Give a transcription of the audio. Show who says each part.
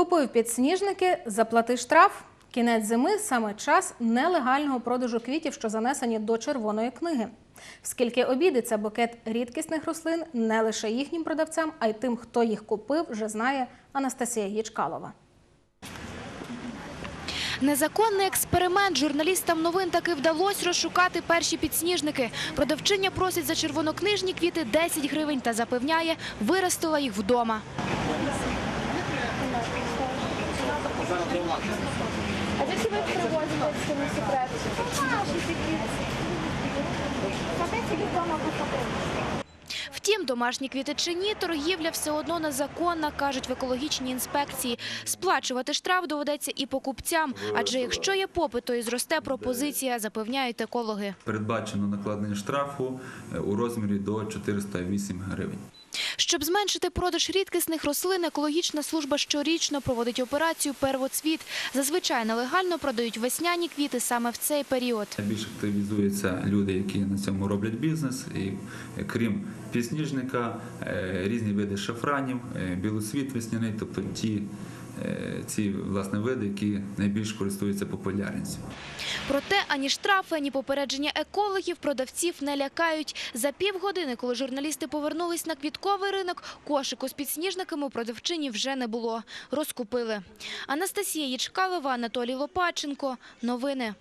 Speaker 1: Купив підсніжники, заплати штраф. Кінець зими саме час нелегального продажу квітів, що занесені до червоної книги. Скільки обійдеться букет рідкісних рослин не лише їхнім продавцям, а й тим, хто їх купив, вже знає Анастасія Єчкалова.
Speaker 2: Незаконний експеримент журналістам новин таки вдалося розшукати перші підсніжники. Продавчиня просить за червонокнижні квіти 10 гривень та запевняє, виростила їх вдома.
Speaker 3: А звідки ви привозите, якщо не секрет?
Speaker 2: Втім, домашні квіти чи ні, торгівля все одно незаконна, кажуть в екологічній інспекції. Сплачувати штраф доведеться і покупцям, адже якщо є попит, то і зросте пропозиція, запевняють екологи.
Speaker 4: Передбачено накладення штрафу е, у розмірі до 408 гривень.
Speaker 2: Щоб зменшити продаж рідкісних рослин, екологічна служба щорічно проводить операцію «Первоцвіт». Зазвичай нелегально продають весняні квіти саме в цей період.
Speaker 4: Більш активізуються люди, які на цьому роблять бізнес, і е, крім пісніжника, е, різні види шафранів, білоцвіт білосвіт весняний, тобто ті е, ці власне види, які найбільш користуються популярністю.
Speaker 2: Проте ані штрафи, ані попередження екологів продавців не лякають. За півгодини, коли журналісти повернулись на квітковий ринок, кошику з підсніжниками у продавчині вже не було. Розкупили. Анастасія Єчкалова, Анатолій Лопаченко. Новини.